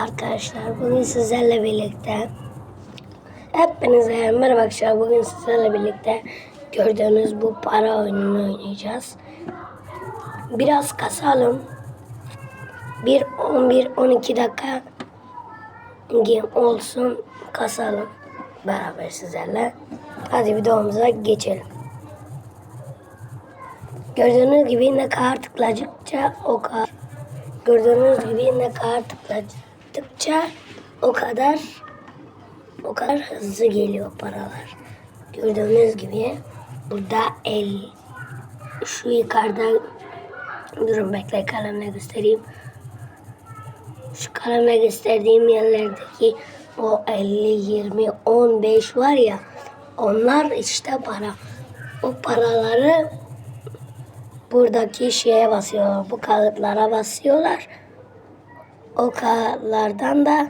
Arkadaşlar bugün sizlerle birlikte Hepinize merhaba arkadaşlar bugün sizlerle birlikte gördüğünüz bu para oyununu oynayacağız. Biraz kasalım. Bir 11-12 dakika game olsun kasalım beraber sizlerle. Hadi videomuza geçelim. Gördüğünüz gibi ne kadar tıkladıkça o kadar Gördüğünüz gibi ne kadar tıkladıkça o kadar o kadar hızlı geliyor paralar. Gördüğünüz gibi burada el şu yukarıda durun bekle kalemle göstereyim. Şu kalemle gösterdiğim yerlerdeki o 50, 20, 15 var ya onlar işte para. O paraları buradaki şeye basıyorlar. Bu kağıtlara basıyorlar. O kağıtlardan da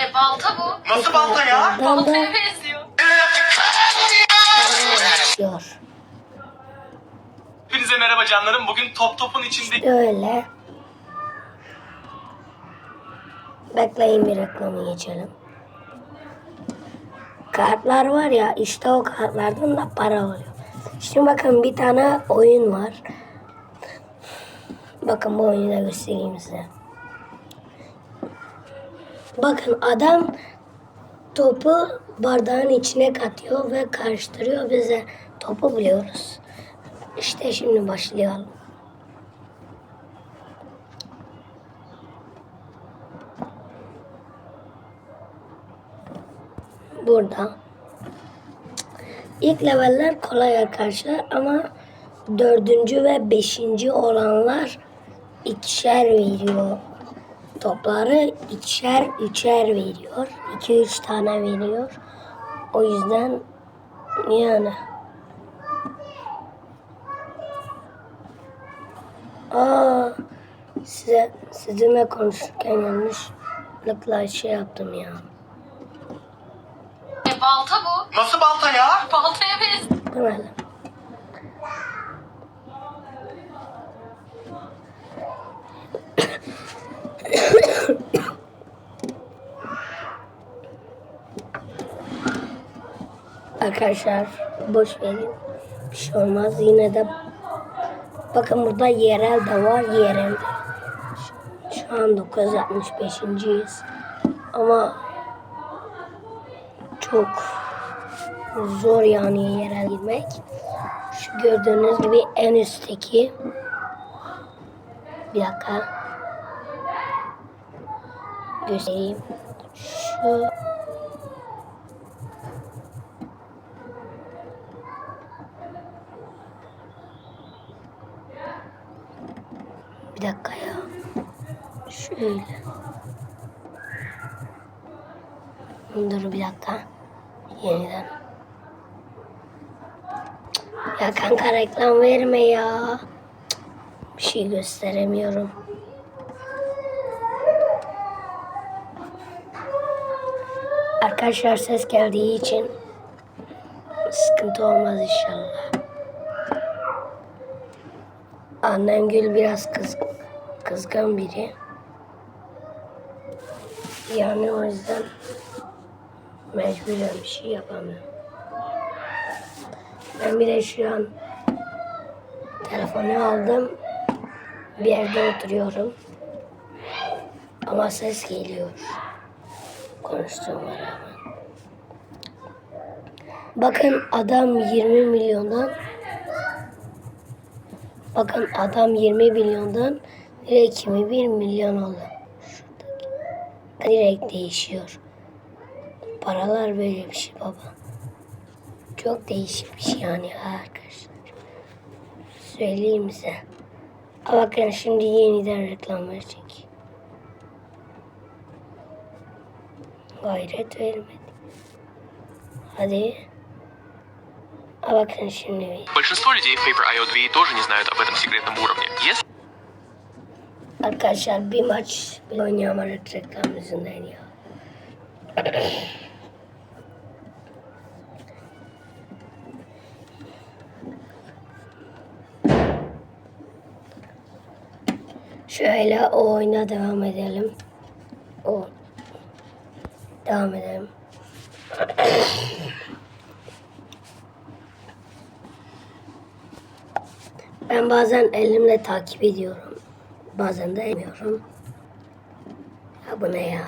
E balta bu. Nasıl balta ya? kağıtlardan da Baltaya benziyor. basıyor. Hepinize merhaba canlarım. Bugün Top Top'un içinde Öyle. Bekleyin bir reklamı geçelim. Kartlar var ya işte o kartlardan da para oluyor. Şimdi bakın bir tane oyun var. Bakın bu oyunu da göstereyim size. Bakın adam topu bardağın içine katıyor ve karıştırıyor. Biz de topu buluyoruz. İşte şimdi başlayalım. burada. İlk leveller kolay arkadaşlar ama dördüncü ve beşinci olanlar ikişer veriyor. Topları ikişer üçer veriyor. İki üç tane veriyor. O yüzden yani Aa, size sizinle konuşurken yanlışlıkla şey yaptım ya. E balta bu. Nasıl balta ya? Baltaya benziyor. Demedim. Arkadaşlar boş verin. Bir şey olmaz. Yine de bakın burada yerel de var. Yerel de. Şu an 965.yiz. Ama çok zor yani yerel girmek. Şu gördüğünüz gibi en üstteki bir dakika göstereyim. Şu dakika ya. Şöyle. Dur bir dakika. Yeniden. Ya kanka reklam verme ya. Bir şey gösteremiyorum. Arkadaşlar ses geldiği için sıkıntı olmaz inşallah. Annem Gül biraz kız, kızgın biri. Yani o yüzden mecburen bir şey yapamıyorum. Ben bir de şu an telefonu aldım. Bir yerde oturuyorum. Ama ses geliyor. Konuştuğuma rağmen. Bakın adam 20 milyondan Bakın adam 20 milyondan direkt 21 milyon oldu. Şuradaki. Direkt değişiyor. Paralar böyle bir şey baba. Çok değişik bir şey yani arkadaşlar. Söyleyeyim size. Ama bakın şimdi yeniden reklam verecek. Gayret vermedi. Hadi. А bakın şimdi. Большинство людей в Paper IO 2 тоже не знают об этом секретном уровне. Если Arkadaşlar bir maç bile oynayamadık reklam yüzünden ya. Şöyle o oyuna devam edelim. O. Devam edelim. Ben bazen elimle takip ediyorum. Bazen de etmiyorum. Ya bu ne ya?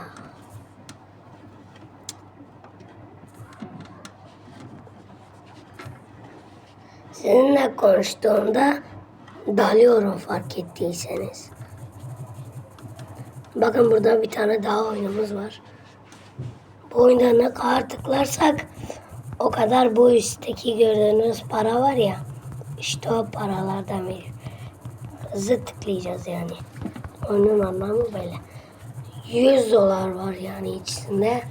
Sizinle konuştuğumda dalıyorum fark ettiyseniz. Bakın burada bir tane daha oyunumuz var. Bu oyunda ne kadar tıklarsak o kadar bu üstteki gördüğünüz para var ya işte o paralardan biri. Hızlı tıklayacağız yani. Oyunun anlamı böyle. 100 dolar var yani içinde.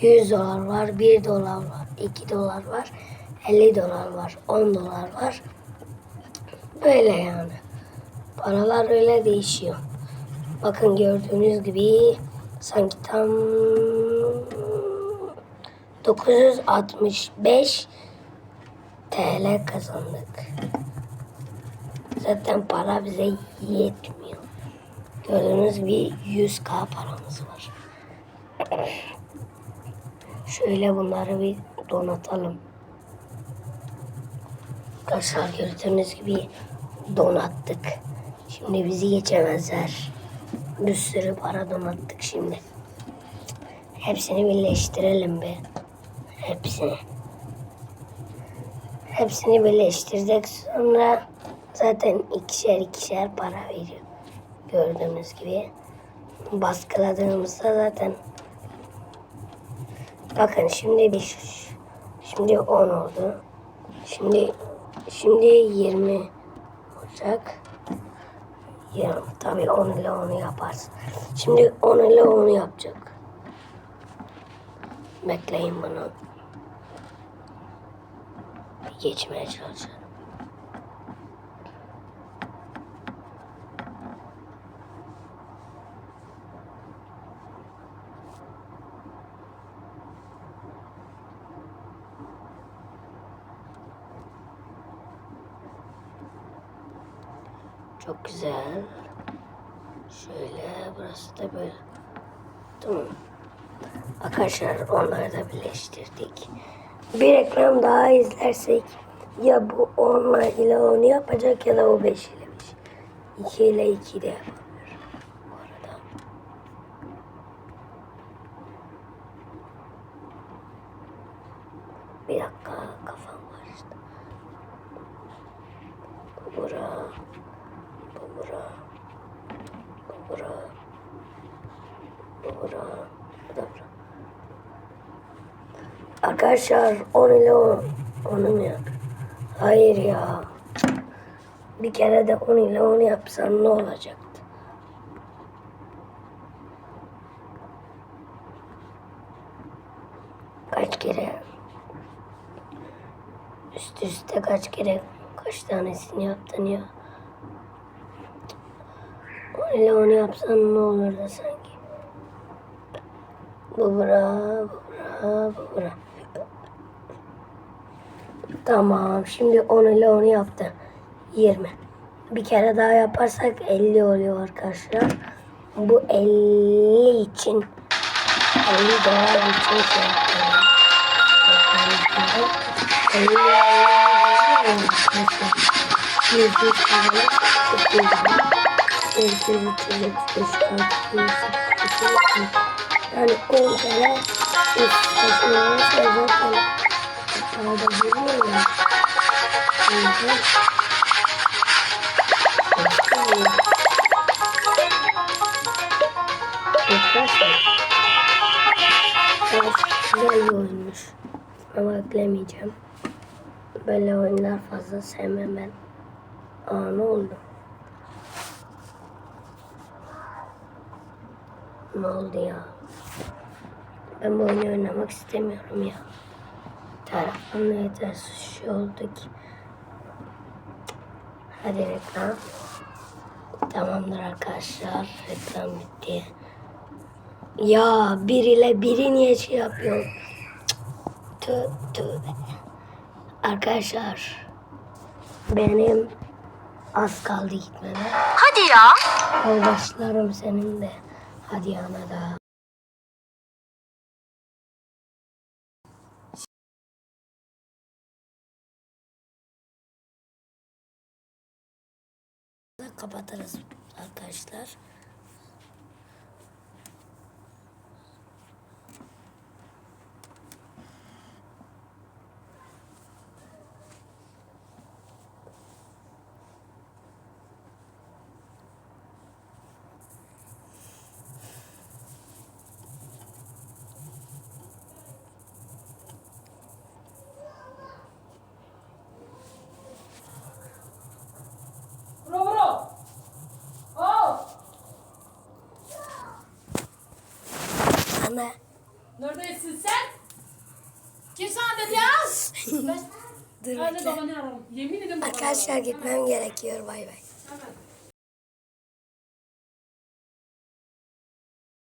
100 dolar var, 1 dolar var, 2 dolar var, 50 dolar var, 10 dolar var. Böyle yani. Paralar öyle değişiyor. Bakın gördüğünüz gibi sanki tam 965 TL kazandık. Zaten para bize yetmiyor. Gördüğünüz gibi 100k paramız var. Şöyle bunları bir donatalım. Arkadaşlar gördüğünüz gibi donattık. Şimdi bizi geçemezler. Bir sürü para donattık şimdi. Hepsini birleştirelim be. Hepsini. Hepsini birleştirdik. Sonra zaten ikişer ikişer para veriyor. Gördüğünüz gibi. Baskıladığımızda zaten Bakın şimdi bir şimdi 10 oldu. Şimdi şimdi 20 olacak. Ya tabii 10 ile 10'u yaparsın. Şimdi 10 ile 10'u yapacak. Bekleyin bunu. Geçmeye çalışıyorum. Çok güzel. Şöyle burası da böyle. Tamam. Arkadaşlar onları da birleştirdik. Bir reklam daha izlersek ya bu 10 ile 10 yapacak ya da o 5 ile 5. 2 ile 2 de arada. Bir dakika kafam karıştı. Bu bura. Bura. Bu da bura. Arkadaşlar 10 ile 10. Onu yap? Hayır ya. Bir kere de 10 ile 10 yapsam ne olacaktı? Kaç kere? Üst üste kaç kere kaç tanesini yaptın ya? 10 ile 10 yapsan ne olurdu sanki? Bu bura, bu bura, bu bura. Tamam. Şimdi 10 ile 10 yaptı. 20. Bir kere daha yaparsak 50 oluyor arkadaşlar. Bu 50 için 50 dolar için şey yapıyorum. 50 yani 10 kere üst taşınırsa zaten Arada geliyor ya. O yüzden güzel bir oyunmuş. Ama eklemeyeceğim. Böyle oyunlar fazla sevmem ben. Aa ne oldu? Ne oldu ya? Ben bu oyunu oynamak istemiyorum ya. Telefonla yetersiz şey oldu ki. Hadi reklam. Tamamdır arkadaşlar. Reklam bitti. Ya bir ile biri niye şey yapıyor? Tövbe tövbe. Arkadaşlar. Benim az kaldı gitmeme. Hadi ya. Yoldaşlarım senin de. Hadi yanıma da. kapatırız arkadaşlar. Ana Neredesin sen? Kim sana dedi ya? dur Hadi bekle. babanı ararım. Yemin ederim babanı Arkadaşlar ararım. gitmem gerekiyor bay bay.